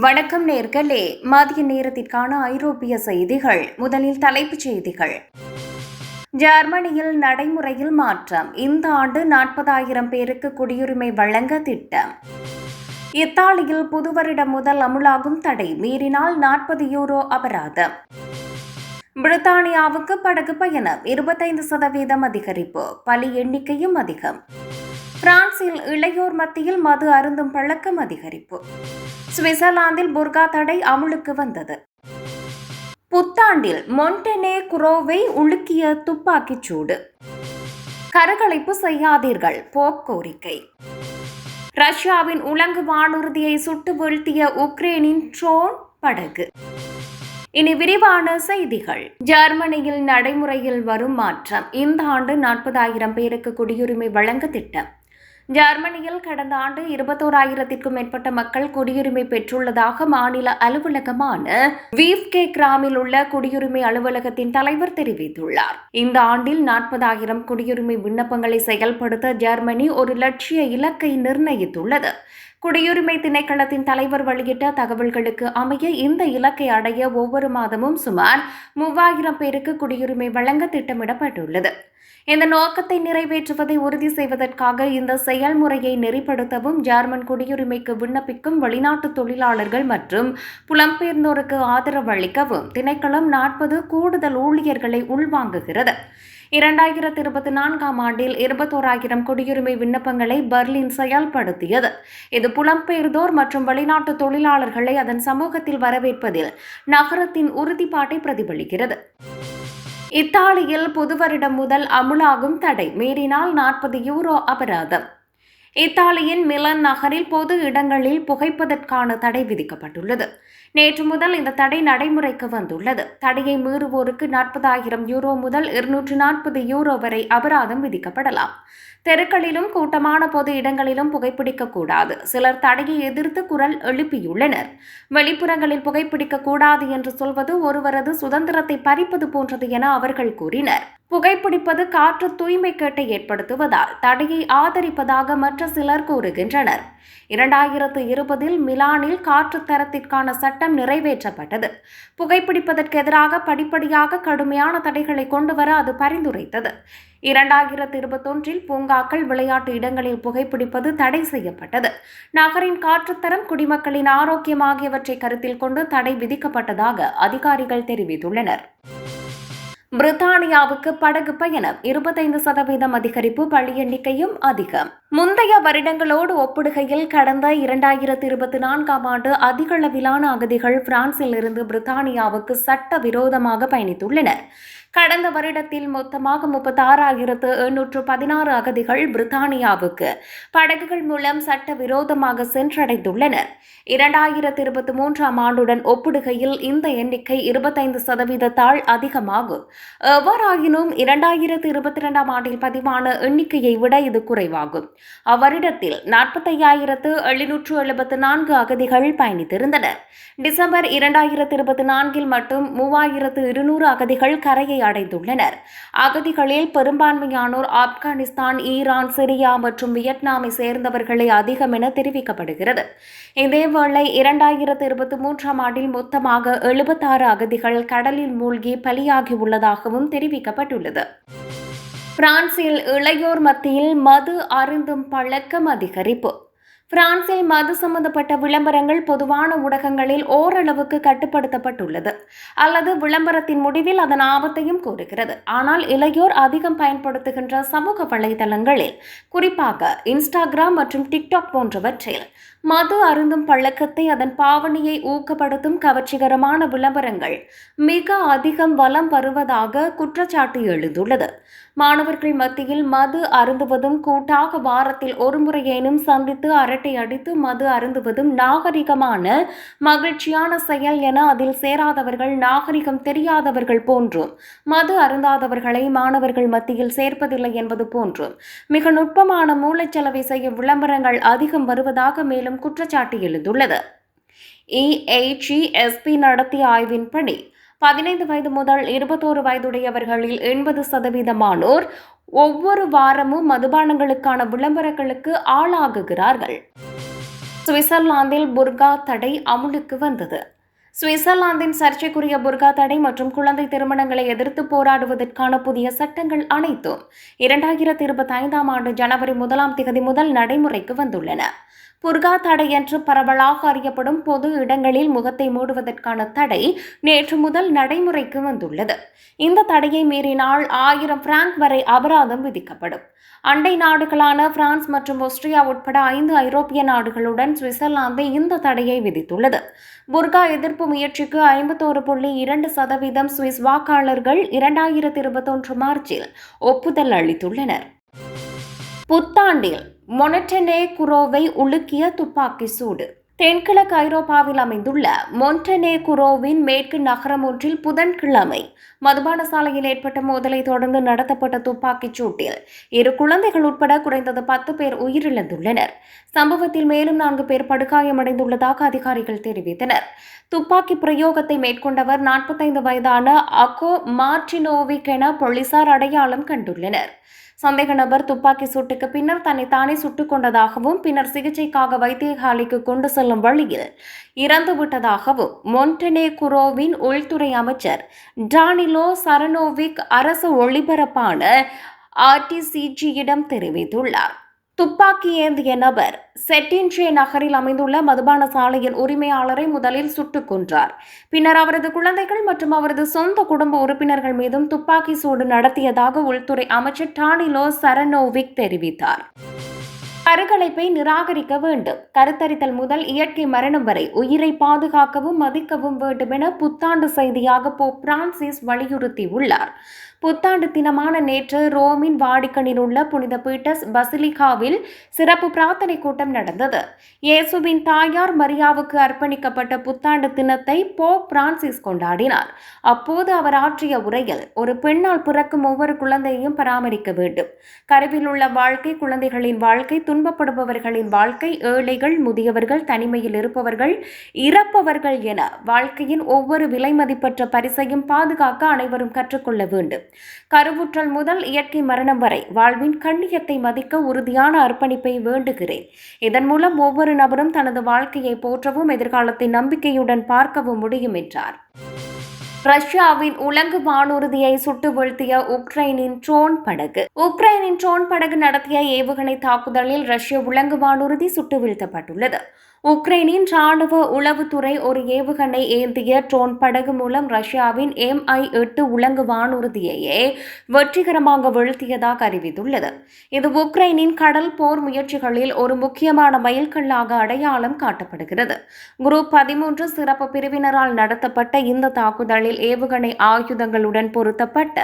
வணக்கம் நேர்களே. மதிய நேரத்திற்கான ஐரோப்பிய செய்திகள். முதலில் தலைப்புச் செய்திகள். ஜெர்மனியில் நடைமுறையில் மாற்றம். இந்த ஆண்டு நாற்பதாயிரம் பேருக்கு குடியுரிமை வழங்க திட்டம். இத்தாலியில் புதுவருடம் முதல் அமுலாகும் தடை. மீறினால் நாற்பது யூரோ அபராதம். பிரித்தானியாவுக்கு படகு பயணம். இருபத்தைந்து சதவீதம் அதிகரிப்பு. பலி எண்ணிக்கையும் அதிகம். பிரான்சில் இளையோர் மத்தியில் மது அருந்தும் பழக்கம் அதிகரிப்பு. சுவிட்சர்லாந்தில் புர்கா தடை அமுலுக்கு வந்தது. புத்தாண்டில் மொன்டெனே குரோவை உலுக்கிய துப்பாக்கிச் சூடு கருகலைப்பு செய்யாதீர்கள் போப் கோரிக்கை. ரஷ்யாவின் உலங்கு வானூர்தியை சுட்டு வீழ்த்திய உக்ரைனின் ட்ரோன் படகு. இனி விரிவான செய்திகள். ஜெர்மனியில் நடைமுறையில் வரும் மாற்றம். இந்த ஆண்டு நாற்பதாயிரம் பேருக்கு குடியுரிமை வழங்க திட்டம். ஜெர்மனியில் கடந்த ஆண்டு இருபத்தோராயிரத்திற்கும் மேற்பட்ட மக்கள் குடியுரிமை பெற்றுள்ளதாக மாநில அலுவலகமான வீவ்கே கிராமில் உள்ள குடியுரிமை அலுவலகத்தின் தலைவர் தெரிவித்துள்ளார். இந்த ஆண்டில் நாற்பதாயிரம் குடியுரிமை விண்ணப்பங்களை செயல்படுத்த ஜெர்மனி ஒரு லட்சிய இலக்கை நிர்ணயித்துள்ளது. குடியுரிமை திணைக்களத்தின் தலைவர் வெளியிட்ட தகவல்களுக்கு அமைய இந்த இலக்கை அடைய ஒவ்வொரு மாதமும் சுமார் மூவாயிரம் பேருக்கு குடியுரிமை வழங்க திட்டமிடப்பட்டுள்ளது. இந்த நோக்கத்தை நிறைவேற்றுவதை உறுதி செய்வதற்காக இந்த செயல்முறையை நெறிப்படுத்தவும் ஜேர்மன் குடியுரிமைக்கு விண்ணப்பிக்கும் வெளிநாட்டு தொழிலாளர்கள் மற்றும் புலம்பெயர்ந்தோருக்கு ஆதரவு அளிக்கவும் திணைக்களம் நாற்பது கூடுதல் ஊழியர்களை உள்வாங்குகிறது. இரண்டாயிரத்தி இருபத்தி நான்காம் ஆண்டில் இருபத்தோராயிரம் குடியுரிமை விண்ணப்பங்களை பர்லின் செயல்படுத்தியது. இது புலம்பெயர்ந்தோர் மற்றும் வெளிநாட்டு தொழிலாளர்களை அதன் சமூகத்தில் வரவேற்பதில் நகரத்தின் உறுதிப்பாட்டை பிரதிபலிக்கிறது. இத்தாலியில் புதுவருடம் முதல் அமுலாகும் தடை. மீறினால் நாற்பது யூரோ அபராதம். இத்தாலியின் மிலன் நகரில் பொது இடங்களில் புகைப்பதற்கான தடை விதிக்கப்பட்டுள்ளது. நேற்று முதல் இந்த தடை நடைமுறைக்கு வந்துள்ளது. தடையை மீறுவோருக்கு நாற்பதாயிரம் யூரோ முதல் இருநூற்று நாற்பது யூரோ வரை அபராதம் விதிக்கப்படலாம். தெருக்களிலும் கூட்டமான பொது இடங்களிலும் புகைப்பிடிக்க கூடாது. சிலர் தடையை எதிர்த்து குரல் எழுப்பியுள்ளனர். வெளிப்புறங்களில் புகைப்பிடிக்க கூடாது என்று சொல்வது ஒருவரது சுதந்திரத்தை பறிப்பது போன்றது என அவர்கள் கூறினர். புகைப்பிடிப்பது காற்று தூய்மை கேட்டை ஏற்படுத்துவதால் தடையை ஆதரிப்பதாக மற்ற சிலர் கூறுகின்றனர். இரண்டாயிரத்து இருபதில் மிலானில் காற்று தரத்திற்கான சட்டம் நிறைவேற்றப்பட்டது. புகைப்பிடிப்பதற்கு எதிராக படிப்படியாக கடுமையான தடைகளை கொண்டுவர அது பரிந்துரைத்தது. இரண்டாயிரத்து இருபத்தொன்றில் பூங்காக்கள் விளையாட்டு இடங்களில் புகைப்பிடிப்பது தடை செய்யப்பட்டது. நகரின் காற்றுத்தரம் குடிமக்களின் ஆரோக்கியம் ஆகியவற்றை கருத்தில் கொண்டு தடை விதிக்கப்பட்டதாக அதிகாரிகள் தெரிவித்துள்ளனர். பிரித்தானியாவுக்கு படகு பயணம் இருபத்தைந்து சதவீதம் அதிகரிப்பு பள்ளி எண்ணிக்கையும் அதிகம். முந்தைய வருடங்களோடு ஒப்பிடுகையில் கடந்த இரண்டாயிரத்தி இருபத்தி நான்காம் ஆண்டு அதிகளவிலான அகதிகள் பிரான்சில் இருந்து பிரித்தானியாவுக்கு சட்ட விரோதமாக பயணித்துள்ளனர். கடந்த வருடத்தில் மொத்தமாக முப்பத்தாறாயிரத்து எண்ணூற்று பதினாறு அகதிகள் பிரித்தானியாவுக்கு படகுகள் மூலம் சட்ட விரோதமாக சென்றடைந்துள்ளனர். இரண்டாயிரத்தி இருபத்தி மூன்றாம் ஆண்டுடன் ஒப்பிடுகையில் இந்த எண்ணிக்கை இருபத்தைந்து சதவீதத்தால் அதிகமாகும். எவ்வாறாயினும் இரண்டாயிரத்து இருபத்தி இரண்டாம் ஆண்டில் பதிவான எண்ணிக்கையை விட இது குறைவாகும். அவ்வருடத்தில் நாற்பத்தையாயிரத்து எழுநூற்று எழுபத்து நான்கு அகதிகள் பயணித்திருந்தனர். டிசம்பர் இரண்டாயிரத்தி இருபத்தி நான்கில் மட்டும் மூவாயிரத்து இருநூறு அகதிகள் கரையை அடைந்துள்ளனர். அகதிகளில் பெரும்பான்மையானோர் ஆப்கானிஸ்தான் ஈரான் சிரியா மற்றும் வியட்நாமை சேர்ந்தவர்களே அதிகம் என தெரிவிக்கப்படுகிறது. இதேவேளை இரண்டாயிரத்து இருபத்தி மூன்றாம் ஆண்டில் மொத்தமாக எழுபத்தாறு அகதிகள் கடலில் மூழ்கி பலியாகியுள்ளதாகவும் தெரிவிக்கப்பட்டுள்ளது. பிரான்சில் இளையோர் மத்தியில் மது அருந்தும் பழக்கம் அதிகரிப்பு. பிரான்சில் மது சம்பந்தப்பட்ட விளம்பரங்கள் பொதுவான ஊடகங்களில் ஓரளவுக்கு கட்டுப்படுத்தப்பட்டுள்ளது. அல்லது விளம்பரத்தின் முடிவில் அதன் ஆபத்தையும் கூறுகிறது. ஆனால் இளையோர் அதிகம் பயன்படுத்துகின்ற சமூக வலைதளங்களில் குறிப்பாக இன்ஸ்டாகிராம் மற்றும் டிக்டாக் போன்றவற்றில் மது அருந்தும் பழக்கத்தை அதன் பாவனையை ஊக்கப்படுத்தும் கவர்ச்சிகரமான விளம்பரங்கள் மிக அதிகம் வலம் வருவதாக குற்றச்சாட்டு எழுந்துள்ளது. மாணவர்கள் மத்தியில் மது அருந்துவதும் கூட்டாக வாரத்தில் ஒரு முறையேனும் சந்தித்து அரட்டை அடித்து மது அருந்துவதும் நாகரிகமான மகிழ்ச்சியான செயல் என அதில் சேராதவர்கள் நாகரிகம் தெரியாதவர்கள் போன்றும் மது அருந்தாதவர்களை மாணவர்கள் மத்தியில் சேர்ப்பதில்லை என்பது போன்றும். மிக நுட்பமான மூளைச்சலவை செய்யும் விளம்பரங்கள் அதிகம் வருவதாக மேலும் குற்றச்சாட்டு எழுந்துள்ளது. இஏஜிஎஸ்பி நடத்திய ஆய்வின்படி பதினைந்து வயது முதல் இருபத்தோரு வயதுடையவர்களில் எண்பது சதவீதமானோர் ஒவ்வொரு வாரமும் மதுபானங்களுக்கான விளம்பரங்களுக்கு ஆளாகுகிறார்கள். சுவிட்சர்லாந்தில் புர்கா தடை அமுலுக்கு வந்தது. சுவிட்சர்லாந்தின் சர்ச்சைக்குரிய புர்கா தடை மற்றும் குழந்தை திருமணங்களை எதிர்த்து போராடுவதற்கான புதிய சட்டங்கள் அனைத்தும் இரண்டாயிரத்தி இருபத்தி ஐந்தாம் ஆண்டு ஜனவரி முதலாம் திகதி முதல் நடைமுறைக்கு வந்துள்ளன. புர்கா தடை என்று பரவலாக அறியப்படும் பொது இடங்களில் முகத்தை மூடுவதற்கான தடை நேற்று முதல் நடைமுறைக்கு வந்துள்ளது. இந்த தடையை மீறினால் ஆயிரம் பிராங்க் வரை அபராதம் விதிக்கப்படும். அண்டை நாடுகளான பிரான்ஸ் மற்றும் ஆஸ்திரியா உட்பட ஐந்து ஐரோப்பிய நாடுகளுடன் சுவிட்சர்லாந்து இந்த தடையை விதித்துள்ளது. புர்கா எதிர்ப்பு முயற்சிக்கு ஐம்பத்தோரு புள்ளி இரண்டு சதவீதம் சுவிஸ் வாக்காளர்கள் இரண்டாயிரத்தி இருபத்தொன்று மார்ச்சில் ஒப்புதல் அளித்துள்ளனர். புத்தாண்டில் மொனட்டனே குரோவை உலுக்கிய துப்பாக்கி சூடு. தென்கிழக்கு ஐரோப்பாவில் அமைந்துள்ள மொன்டனேகுரோவின் மேற்கு நகரம் ஒன்றில் புதன்கிழமை மதுபான சாலையில் ஏற்பட்ட மோதலை தொடர்ந்து நடத்தப்பட்ட துப்பாக்கிச் சூட்டில் இரு குழந்தைகள் உட்பட குறைந்தது பத்து பேர் உயிரிழந்துள்ளனர். சம்பவத்தில் மேலும் நான்கு பேர் படுகாயமடைந்துள்ளதாக அதிகாரிகள் தெரிவித்தனர். துப்பாக்கி பிரயோகத்தை மேற்கொண்டவர் நாற்பத்தைந்து வயதான அகோ மார்டினோவிக் என போலீசார் அடையாளம் கண்டுள்ளனர். சந்தேக நபர் துப்பாக்கி சூட்டுக்கு பின்னர் தன்னை தானே சுட்டுக் கொண்டதாகவும் பின்னர் சிகிச்சைக்காக வைத்தியசாலைக்கு கொண்டு செல்லும் வழியில் இறந்துவிட்டதாகவும் மொன்டெனேகுரோவின் உள்துறை அமைச்சர் டானிலோ சரனோவிக் அரசு ஒளிபரப்பான ஆர்டிசிஜியிடம் தெரிவித்துள்ளார். துப்பாக்கி ஏந்திய நபர் செட்டின்ஷே நகரில் அமைந்துள்ள மதுபான சாலையின் உரிமையாளரை முதலில் சுட்டுக் கொன்றார். பின்னர் அவரது குழந்தைகள் மற்றும் அவரது சொந்த குடும்ப உறுப்பினர்கள் மீதும் துப்பாக்கி சூடு நடத்தியதாக உள்துறை அமைச்சர் டானிலோ சரனோவிக் தெரிவித்தார். கருகலைப்பை நிராகரிக்க வேண்டும். கருத்தரித்தல் முதல் இயற்கை மரணம் வரை உயிரை பாதுகாக்கவும் மதிக்கவும் வேண்டும் என புத்தாண்டு செய்தியாக போப் பிரான்சிஸ் வலியுறுத்தியுள்ளார். புத்தாண்டு தினமான நேற்று ரோமின் வாடிக்கனில் உள்ள புனித பீட்டர்ஸ் பசிலிகாவில் சிறப்பு பிரார்த்தனை கூட்டம் நடந்தது. இயேசுவின் தாயார் மரியாவுக்கு அர்ப்பணிக்கப்பட்ட புத்தாண்டு தினத்தை போப் பிரான்சிஸ் கொண்டாடினார். அப்போது அவர் ஆற்றிய உரையில் ஒரு பெண்ணால் பிறக்கும் ஒவ்வொரு குழந்தையையும் பராமரிக்க வேண்டும். கருவில் உள்ள வாழ்க்கை குழந்தைகளின் வாழ்க்கை துன்பப்படுபவர்களின் வாழ்க்கை ஏழைகள் முதியவர்கள் தனிமையில் இருப்பவர்கள் இறப்பவர்கள் என வாழ்க்கையின் ஒவ்வொரு விலைமதிப்பற்ற பரிசையும் பாதுகாக்க அனைவரும் கற்றுக்கொள்ள வேண்டும். கருவுற்றல் முதல் இயற்கை மரணம் வரை வாழ்வின் கண்ணியத்தை மதிக்க உறுதியான அர்ப்பணிப்பை வேண்டுகிறேன். இதன் மூலம் ஒவ்வொரு நபரும் தனது வாழ்க்கையை போற்றவும் எதிர்காலத்தை நம்பிக்கையுடன் பார்க்கவும் முடியும் என்றார். ரஷ்யாவின் உலங்கு வானூர்தியை சுட்டு வீழ்த்திய உக்ரைனின் ட்ரோன் படகு. உக்ரைனின் ட்ரோன் படகு நடத்திய ஏவுகணை தாக்குதலில் ரஷ்ய உலங்கு வானூர்தி சுட்டு வீழ்த்தப்பட்டுள்ளது. உக்ரைனின் ராணுவ உளவுத்துறை ஒரு ஏவுகணை ஏந்திய ட்ரோன் படகு மூலம் ரஷ்யாவின் எம்ஐ எட்டு உலங்கு வானூர்தியையே வெற்றிகரமாக வீழ்த்தியதாக அறிவித்துள்ளது. இது உக்ரைனின் கடல் போர் முயற்சிகளில் ஒரு முக்கியமான மைல்கல்லாக அடையாளம் காட்டப்படுகிறது. குரூப் பதிமூன்று சிறப்பு பிரிவினரால் நடத்தப்பட்ட இந்த தாக்குதலில் ஏவுகணை ஆயுதங்களுடன் பொருத்தப்பட்ட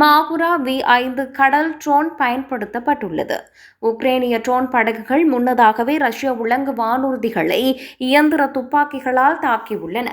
மாகுரா வி ஐந்து கடல் ட்ரோன் பயன்படுத்தப்பட்டுள்ளது. உக்ரைனிய ட்ரோன் படகுகள் முன்னதாகவே ரஷ்ய உலங்கு வானூர்திகள் இயந்திர துப்பாக்கிகளால் தாக்கியுள்ளன